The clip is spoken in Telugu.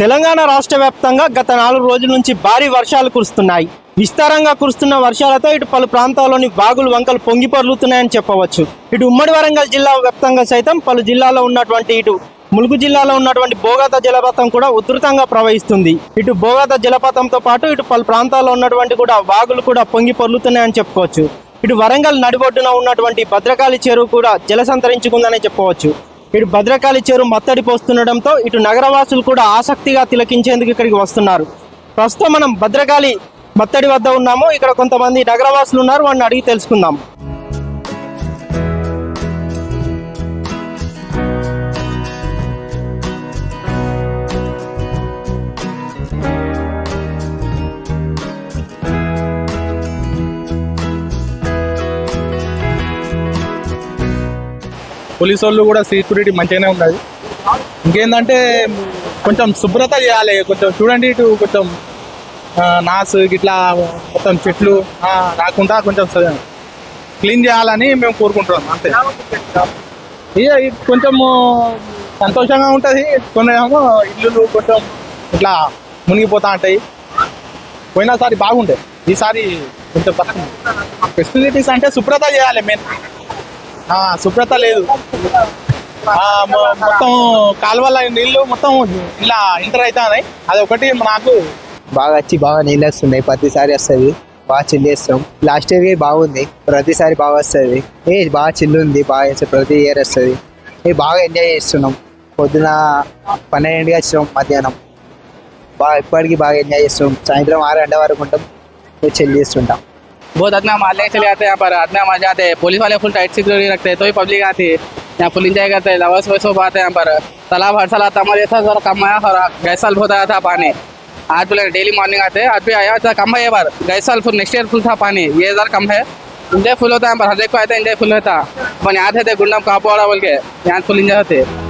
తెలంగాణ రాష్ట్ర వ్యాప్తంగా గత నాలుగు రోజుల నుంచి భారీ వర్షాలు కురుస్తున్నాయి. విస్తారంగా కురుస్తున్న వర్షాలతో ఇటు పలు ప్రాంతాల్లోని బాగులు వంకలు పొంగి పొర్లుతున్నాయని చెప్పవచ్చు. ఇటు ఉమ్మడి వరంగల్ జిల్లా వ్యాప్తంగా సైతం పలు జిల్లాలో ఉన్నటువంటి ఇటు ములుగు జిల్లాలో ఉన్నటువంటి బోగాత జలపాతం కూడా ఉధృతంగా ప్రవహిస్తుంది. ఇటు బోగాత జలపాతంతో పాటు ఇటు పలు ప్రాంతాల్లో ఉన్నటువంటి కూడా వాగులు కూడా పొంగి పొర్లుతున్నాయని చెప్పుకోవచ్చు. ఇటు వరంగల్ నడిబొడ్డున ఉన్నటువంటి భద్రకాళి చెరువు కూడా జలసంతరించుకుందనే చెప్పవచ్చు. ఇటు భద్రకాళి చెరువు మత్తడి పోస్తుండటంతో ఇటు నగరవాసులు కూడా ఆసక్తిగా తిలకించేందుకు ఇక్కడికి వస్తున్నారు. ప్రస్తుతం మనం భద్రకాళి మత్తడి వద్ద ఉన్నాము. ఇక్కడ కొంతమంది నగరవాసులు ఉన్నారు. వాడిని అడిగి తెలుసుకుందాం. పోలీసు వాళ్ళు కూడా సెక్యూరిటీ మంచిగానే ఉన్నది ఇంకేందంటే కొంచెం శుభ్రత చేయాలి. కొంచెం చూడండి ఇటు కొంచెం నాసు ఇట్లా మొత్తం చెట్లు రాకుండా కొంచెం క్లీన్ చేయాలని మేము కోరుకుంటున్నాం అంతే. ఇక కొంచెం కొంచెము సంతోషంగా ఉంటుంది. కొన్ని ఏమో ఇల్లులు కొంచెం ఇట్లా మునిగిపోతా ఉంటాయి. పోయినసారి బాగుండే. ఈసారి కొంచెం ఫెసిలిటీస్ అంటే శుభ్రత చేయాలి మెయిన్ శుభ్రత లేదు. మొత్తం కాలువల నీళ్ళు మొత్తం ఇలా ఎంటర్ అవుతున్నాయి అది ఒకటి నాకు బాగా వచ్చి బాగా నీళ్ళు వస్తున్నాయి. ప్రతిసారి వస్తుంది. బాగా చిల్ చేస్తాం. లాస్ట్ ఇయర్ బాగుంది. ప్రతిసారి బాగా వస్తుంది. ఏ బాగా చిల్లుంది ఉంది. బాగా చేస్తాం ప్రతి ఇయర్ వస్తుంది. ఏ బాగా ఎంజాయ్ చేస్తున్నాం. పొద్దున పన్నెండుగా వచ్చినాం మధ్యాహ్నం. బాగా ఇప్పటికీ బాగా ఎంజాయ్ చేస్తాం సాయంత్రం ఆరు గంటల వరకు ఉంటాం. చెల్లి చేస్తుంటాం. बहुत अपना मारने चले जाते हैं यहाँ पर। अपना मज़ा आते हैं। पुलिस वाले फुल टाइट सिक्योरिटी रखते हैं तो ही पब्लिक आती है। यहाँ फुल इंजॉय करते हैं। लवर्स वैसे आते हैं यहाँ पर। तालाब हर साल आता हमारे ऐसा जरा कम आया और गए साल बहुत आया था पानी। आज बोले डेली मॉर्निंग आते हैं। आज भी आया था कम है ये बार। गए साल फुल नेक्स्ट ईयर फुल था पानी। ये बार कम है। इंजॉय फुल होता है यहाँ पर। हर एक को आते हैं इंजॉय फुल होता। अपन यहाँ थे गुंडम कापोड़ा बोल के। यहाँ फुल इंजॉय होते।